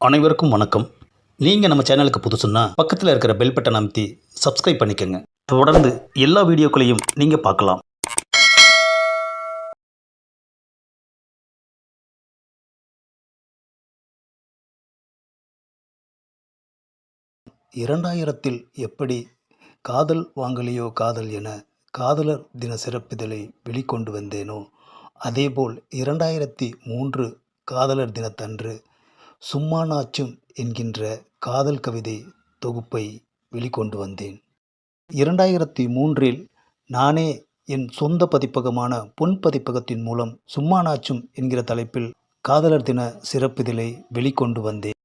அனைவருக்கும் வணக்கம். நீங்கள் நம்ம சேனலுக்கு புதுசுன்னா பக்கத்தில் இருக்கிற பெல் பட்டன் அமைத்தி சப்ஸ்கிரைப் பண்ணிக்கோங்க. தொடர்ந்து எல்லா வீடியோக்களையும் நீங்கள் பார்க்கலாம். இரண்டாயிரத்தில் எப்படி காதல் வாங்கலையோ காதல் என காதலர் தின சிறப்பிதழை வெளிக்கொண்டு வந்தேனோ அதேபோல் இரண்டாயிரத்தி மூன்று காதலர் தினத்தன்று சும்மா நாச்சும் என்கின்ற காதல் கவிதை தொகுப்பை வெளிக்கொண்டு வந்தேன். இரண்டாயிரத்தி மூன்றில் நானே என் சொந்த பதிப்பகமான பொன் பதிப்பகத்தின் மூலம் சும்மா நாச்சும் என்கிற தலைப்பில் காதலர் தின சிறப்பிதழை வெளிக்கொண்டு வந்தேன்.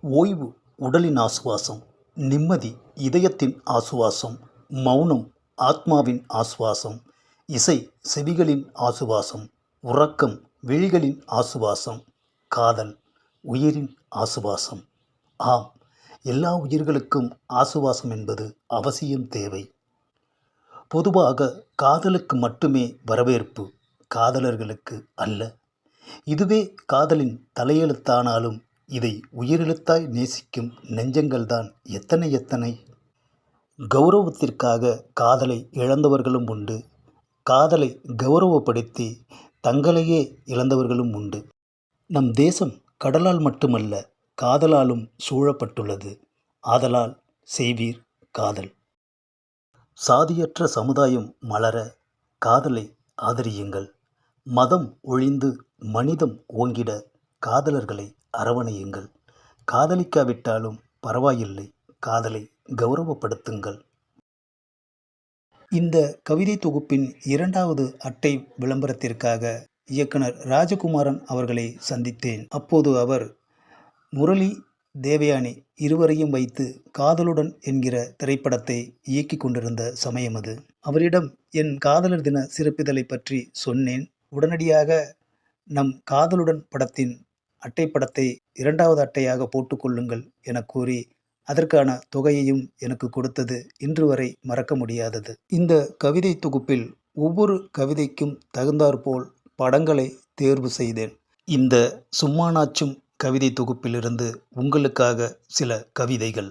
ஓய்வு உடலின் ஆசுவாசம் நிம்மதி இதயத்தின் ஆசுவாசம் மௌனம் ஆத்மாவின் ஆசுவாசம் இசை செவிகளின் ஆசுவாசம் உறக்கம் விழிகளின் ஆசுவாசம் காதல் உயிரின் ஆசுவாசம். ஆம் எல்லா உயிர்களுக்கும் ஆசுவாசம் என்பது அவசியம் தேவை. பொதுவாக காதலுக்கு மட்டுமே வரவேற்பு காதலர்களுக்கு அல்ல. இதுவே காதலின் தலையெழுத்தானாலும் இதை உயிரெழுத்தாய் நேசிக்கும் நெஞ்சங்கள்தான் எத்தனை எத்தனை. கௌரவத்திற்காக காதலை இழந்தவர்களும் உண்டு. காதலை கௌரவப்படுத்தி தங்களையே இழந்தவர்களும் உண்டு. நம் தேசம் கடலால் மட்டுமல்ல காதலாலும் சூழப்பட்டுள்ளது. ஆதலால் செய்வீர் காதல். சாதியற்ற சமுதாயம் மலர காதலை ஆதரியுங்கள். மதம் ஒழிந்து மனிதம் ஓங்கிட காதலர்களை அரவணையுங்கள். காதலிக்காவிட்டாலும் பரவாயில்லை காதலை கௌரவப்படுத்துங்கள். இந்த கவிதை தொகுப்பின் இரண்டாவது அட்டை விளம்பரத்திற்காக இயக்குனர் ராஜகுமாரன் அவர்களை சந்தித்தேன். அப்போது அவர் முரளி தேவயானி இருவரையும் வைத்து காதலுடன் என்கிற திரைப்படத்தை இயக்கி கொண்டிருந்த சமயம் அது. அவரிடம் என் காதலர் தின சிறப்பிதழை பற்றி சொன்னேன். உடனடியாக நம் காதலுடன் படத்தின் அட்டைப்படத்தை இரண்டாவது அட்டையாக போட்டுக்கொள்ளுங்கள் என கூறி அதற்கான தொகையையும் எனக்கு கொடுத்தது இன்று வரை மறக்க முடியாதது. இந்த கவிதை தொகுப்பில் ஒவ்வொரு கவிதைக்கும் தகுந்தாற்போல் படங்களை தேர்வு செய்தேன். இந்த சும்மானாச்சும் கவிதை தொகுப்பிலிருந்து உங்களுக்காக சில கவிதைகள்.